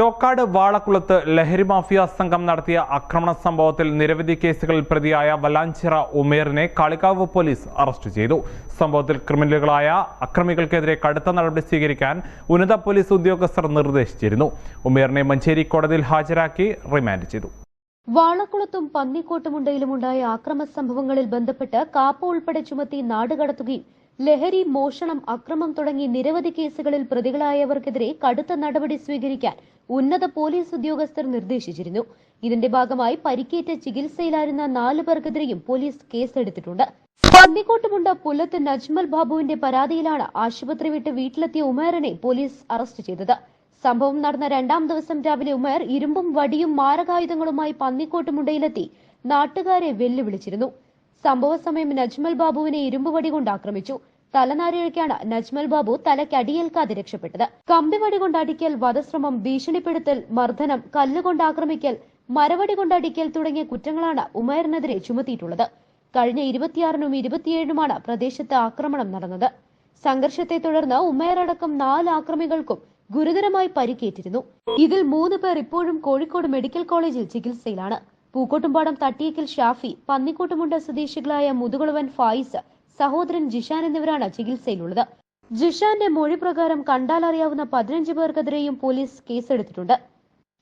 Chokkad വാളക്കുളത്ത് ലഹരി mafia സംഘം നടത്തിയ ആക്രമണ സംഭവത്തിൽ നിരവധി കേസുകളിൽ പ്രതിയായ വലാഞ്ചിറ ഉമേറിനെ കാളികാവ് പോലീസ് അറസ്റ്റ് ചെയ്തു. സംഭവത്തിൽ ക്രിമിനലുകളായ അക്രമികൾക്കെതിരെ കടുത്ത നടപടി സ്വീകരിക്കാൻ ഉന്നത പോലീസ് ഉദ്യോഗസ്ഥർ നിർദ്ദേശിച്ചിരുന്നു. ഉമേറിനെ മഞ്ചേരി കോടതിയിൽ ഹാജരാക്കി റിമാൻഡ് ചെയ്തു. വാളക്കുളത്തും പന്നിക്കോട്ടുമുണ്ടയിലുമുണ്ടായ ആക്രമ സംഭവങ്ങളിൽ ബന്ധപ്പെട്ട് കാപ്പ ഉൾപ്പെടെ ചുമത്തി നാടുകടത്തുകയും ലഹരി മോഷണം അക്രമം തുടങ്ങി നിരവധി കേസുകളിൽ പ്രതികളായവർക്കെതിരെ കടുത്ത നടപടി സ്വീകരിക്കാൻ ഉന്നത പോലീസ് ഉദ്യോഗസ്ഥർ നിർദ്ദേശിച്ചിരുന്നു. ഇതിന്റെ ഭാഗമായി പരിക്കേറ്റ ചികിത്സയിലായിരുന്ന നാലു പേർക്കെതിരെയും പോലീസ് കേസെടുത്തിട്ടുണ്ട്. പന്നിക്കോട്ടുമുണ്ട പുല്ലത്ത് നജ്മൽ ബാബുവിന്റെ പരാതിയിലാണ് ആശുപത്രി വിട്ട് വീട്ടിലെത്തിയ ഉമേറിനെ പോലീസ് അറസ്റ്റ് ചെയ്തത്. സംഭവം നടന്ന രണ്ടാം ദിവസം രാവിലെ ഉമേർ ഇരുമ്പും വടിയും മാരകായുധങ്ങളുമായി പന്നിക്കോട്ടുമുണ്ടയിലെത്തി നാട്ടുകാരെ വെല്ലുവിളിച്ചിരുന്നു. സംഭവ സമയം നജ്മൽ ബാബുവിനെ ഇരുമ്പുവടി കൊണ്ട് ആക്രമിച്ചു. തലനാരിഴയ്ക്കാണ് നജ്മൽ ബാബു തലയ്ക്ക് അടിയേൽക്കാതെ രക്ഷപ്പെട്ടത്. കമ്പിവടി കൊണ്ട് അടിക്കൽ വധശ്രമം ഭീഷണിപ്പെടുത്തൽ മർദ്ദനം കല്ലുകൊണ്ട് ആക്രമിക്കൽ മരവടി കൊണ്ട് അടിക്കൽ തുടങ്ങിയ കുറ്റങ്ങളാണ് ഉമേറിനെതിരെ ചുമത്തിയിട്ടുള്ളത്. കഴിഞ്ഞ ഇരുപത്തിയാറിനും ഇരുപത്തിയേഴിനുമാണ് പ്രദേശത്ത് ആക്രമണം നടന്നത്. സംഘർഷത്തെ തുടർന്ന് ഉമേറടക്കം നാല് ആക്രമികൾക്കും ഗുരുതരമായി പരിക്കേറ്റിരുന്നു. ഇതിൽ മൂന്ന് പേർ ഇപ്പോഴും കോഴിക്കോട് മെഡിക്കൽ കോളേജിൽ ചികിത്സയിലാണ്. പൂക്കോട്ടുംപാടം തട്ടിയക്കൽ ഷാഫി പന്നിക്കോട്ടുമുണ്ട സ്വദേശികളായ മുതുകുളവൻ ഫായിസ് സഹോദരൻ ജിഷാൻ എന്നിവരാണ് ചികിത്സയിലുള്ളത്. ജിഷാന്റെ മൊഴി പ്രകാരം കണ്ടാലറിയാവുന്ന പതിനഞ്ച് പേർക്കെതിരെയും പോലീസ് കേസെടുത്തിട്ടുണ്ട്.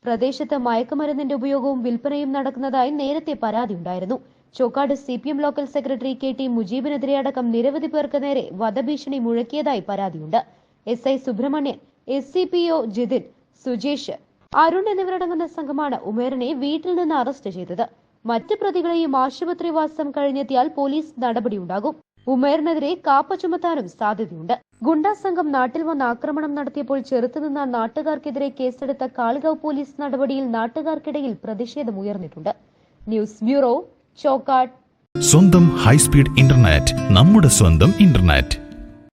പ്രദേശത്ത് മയക്കുമരുന്നിന്റെ ഉപയോഗവും വിൽപ്പനയും നടക്കുന്നതായി നേരത്തെ പരാതിയുണ്ടായിരുന്നു. Chokkad C P M local secretary K T മുജീബിനെതിരെ അടക്കം നിരവധി പേർക്ക് നേരെ വധഭീഷണി മുഴക്കിയതായി പരാതിയുണ്ട്. S I Subramanian S C P O Jithin Sujesh Arun എന്നിവരടങ്ങുന്ന സംഘമാണ് ഉമേറിനെ വീട്ടിൽ നിന്ന് അറസ്റ്റ് ചെയ്തത്. മറ്റ് പ്രതികളെയും ആശുപത്രിവാസം കഴിഞ്ഞെത്തിയാൽ പോലീസ് നടപടിയുണ്ടാകും. ഉമേറിനെതിരെ കാപ്പ ചുമത്താനും സാധ്യതയുണ്ട്. ഗുണ്ടാ സംഘം നാട്ടിൽ വന്ന് ആക്രമണം നടത്തിയപ്പോൾ ചെറുത്തുനിന്ന നാട്ടുകാർക്കെതിരെ കേസെടുത്ത കാളികാവ് പോലീസ് നടപടിയിൽ നാട്ടുകാർക്കിടയിൽ പ്രതിഷേധമുയർന്നിട്ടുണ്ട് ന്യൂസ് ബ്യൂറോ ചോക്കാട്. സ്വന്തം ഹൈസ്പീഡ് ഇന്റർനെറ്റ് നമ്മുടെ സ്വന്തം ഇന്റർനെറ്റ്.